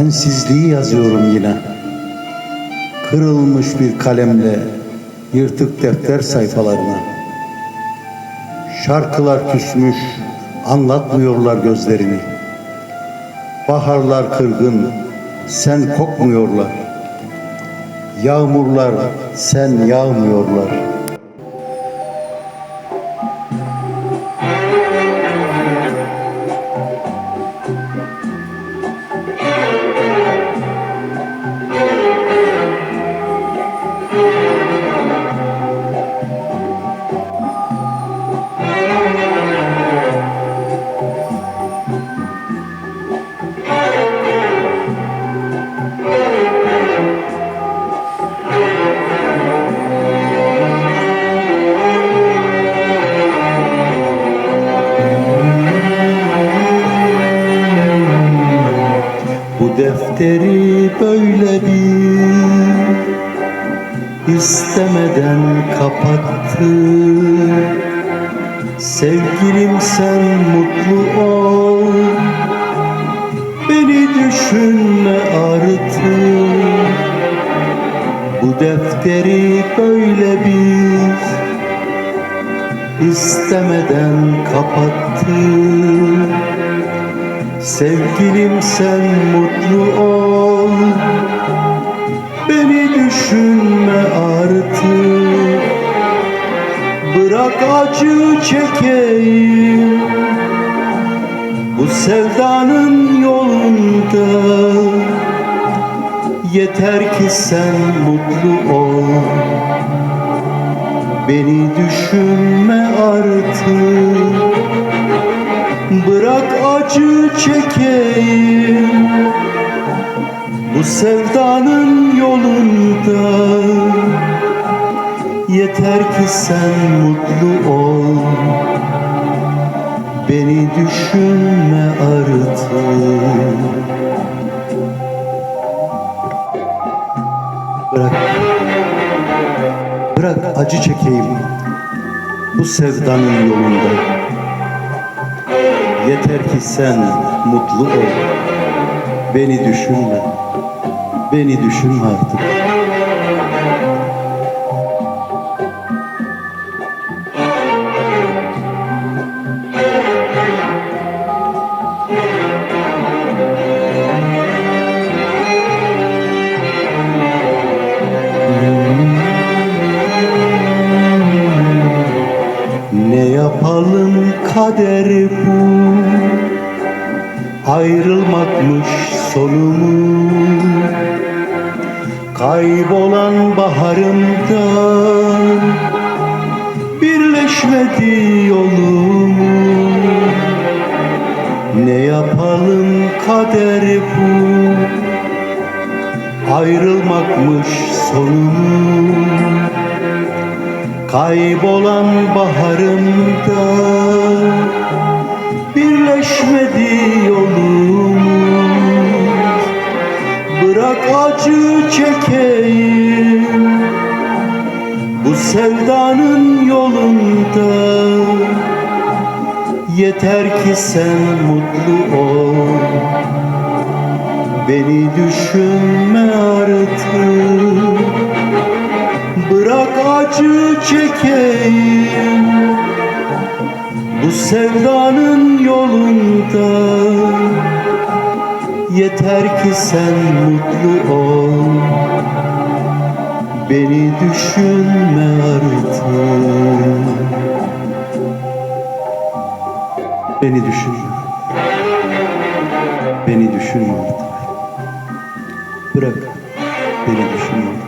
Sensizliği yazıyorum yine. Kırılmış bir kalemle yırtık defter sayfalarına. Şarkılar küsmüş, anlatmıyorlar gözlerini. Baharlar kırgın, sen kokmuyorlar. Yağmurlar sen yağmıyorlar. Defteri böyle bir istemeden kapattı. Sevgilim sen mutlu ol. Beni düşünme artık. Bu defteri böyle bir istemeden kapattı Sevgilim sen mutlu ol. Beni düşünme artık. Bırak acı çekeyim. Bu sevdanın yolunda. Yeter ki sen mutlu ol. Beni düşünme artık Bırak acı çekeyim. Bu sevdanın yolunda. Yeter ki sen mutlu ol. Beni düşünme artık. Bırak. Bırak acı çekeyim. Bu sevdanın yolunda sen mutlu ol. Beni düşünme. Beni düşünme artık. Ne yapalım kader Ayrılmakmış sonumuz. Kaybolan baharımda Birleşmedi yolumuz. Ne yapalım kader bu? Ayrılmakmış sonumuz. Kaybolan baharımda sevdanın yolunda. Yeter ki sen mutlu ol. Beni düşünme artık. Bırak acı çekeyim. Bu sevdanın yolunda. Yeter ki sen mutlu ol Beni düşünme artık. Beni düşünme. Beni düşünme artık. Bırak. Beni düşünme